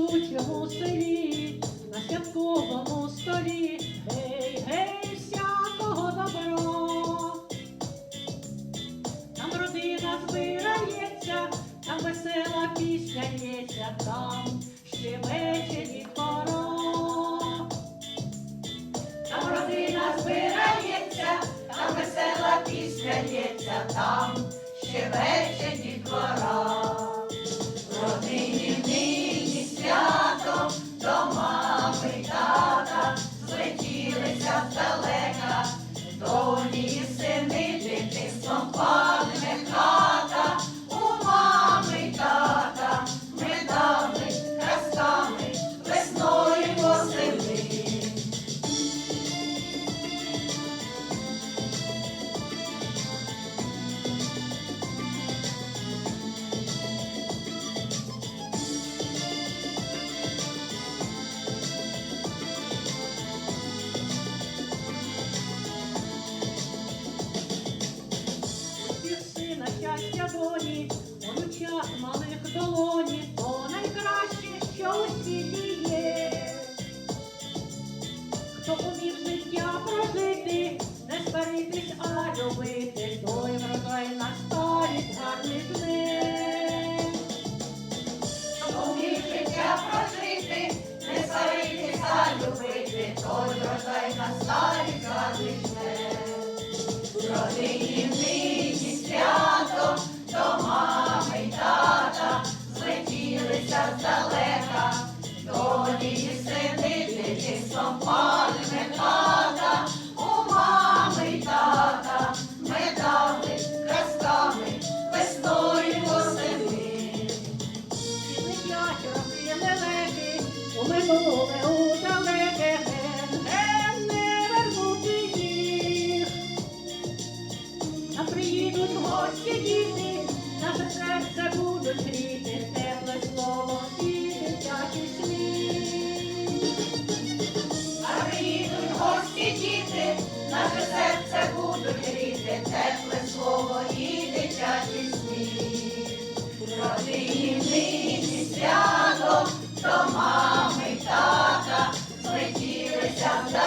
нашому селі, на святковому столі, гей, гей, всякого добро. Там родина збирається, там весела пісня лється, там ще вечері пора. Там родина збирається, там весела пісня лється, там мами й малих долоні, то найкраще, що у світі є. Хто умів життя прожити, не сваритись, а любити, той врожай на старість гарний жне. Умів життя прожити, не сваритись, а любити, той врожай на старі залишне. В родині минуле у далеке, не вернути їх. А приїдуть гості діти, наше серце будуть гріти, тепле слово і дитячий сміх. А приїдуть гості діти, наше серце будуть гріти, тепле слово і дитячий сміх. В родині shout.